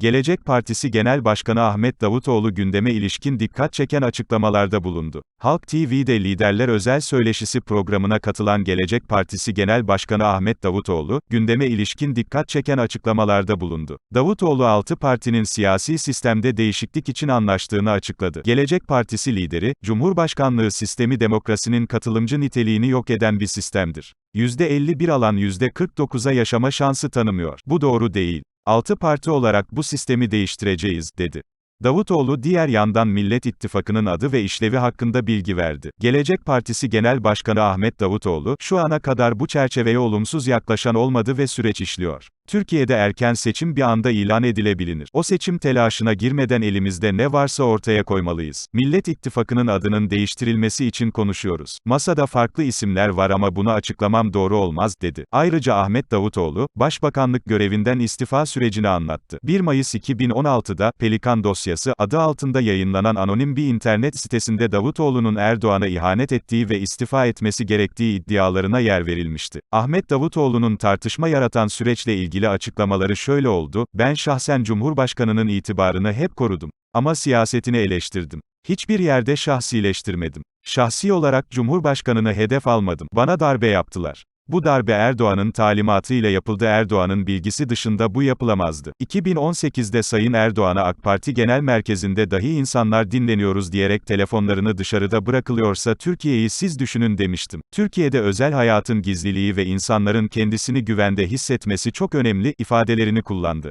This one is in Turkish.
Gelecek Partisi Genel Başkanı Ahmet Davutoğlu gündeme ilişkin dikkat çeken açıklamalarda bulundu. Halk TV'de Liderler Özel Söyleşisi programına katılan Gelecek Partisi Genel Başkanı Ahmet Davutoğlu, gündeme ilişkin dikkat çeken açıklamalarda bulundu. Davutoğlu altı partinin siyasi sistemde değişiklik için anlaştığını açıkladı. Gelecek Partisi lideri, Cumhurbaşkanlığı sistemi demokrasinin katılımcı niteliğini yok eden bir sistemdir. %51 alan %49'a yaşama şansı tanımıyor. Bu doğru değil. Altı parti olarak bu sistemi değiştireceğiz, dedi. Davutoğlu diğer yandan Millet İttifakı'nın adı ve işlevi hakkında bilgi verdi. Gelecek Partisi Genel Başkanı Ahmet Davutoğlu, şu ana kadar bu çerçeveye olumsuz yaklaşan olmadı ve süreç işliyor. Türkiye'de erken seçim bir anda ilan edilebilir. O seçim telaşına girmeden elimizde ne varsa ortaya koymalıyız. Millet İttifakı'nın adının değiştirilmesi için konuşuyoruz. Masada farklı isimler var ama bunu açıklamam doğru olmaz, dedi. Ayrıca Ahmet Davutoğlu, Başbakanlık görevinden istifa sürecini anlattı. 1 Mayıs 2016'da, Pelikan dosyası, adı altında yayınlanan anonim bir internet sitesinde Davutoğlu'nun Erdoğan'a ihanet ettiği ve istifa etmesi gerektiği iddialarına yer verilmişti. Ahmet Davutoğlu'nun tartışma yaratan süreçle ilgili açıklamaları şöyle oldu, ben şahsen Cumhurbaşkanının itibarını hep korudum. Ama siyasetini eleştirdim. Hiçbir yerde şahsileştirmedim. Şahsi olarak Cumhurbaşkanını hedef almadım. Bana darbe yaptılar. Bu darbe Erdoğan'ın talimatıyla yapıldı Erdoğan'ın bilgisi dışında bu yapılamazdı. 2018'de Sayın Erdoğan'a AK Parti Genel Merkezi'nde dahi insanlar dinleniyoruz diyerek telefonlarını dışarıda bırakılıyorsa Türkiye'yi siz düşünün demiştim. Türkiye'de özel hayatın gizliliği ve insanların kendisini güvende hissetmesi çok önemli ifadelerini kullandı.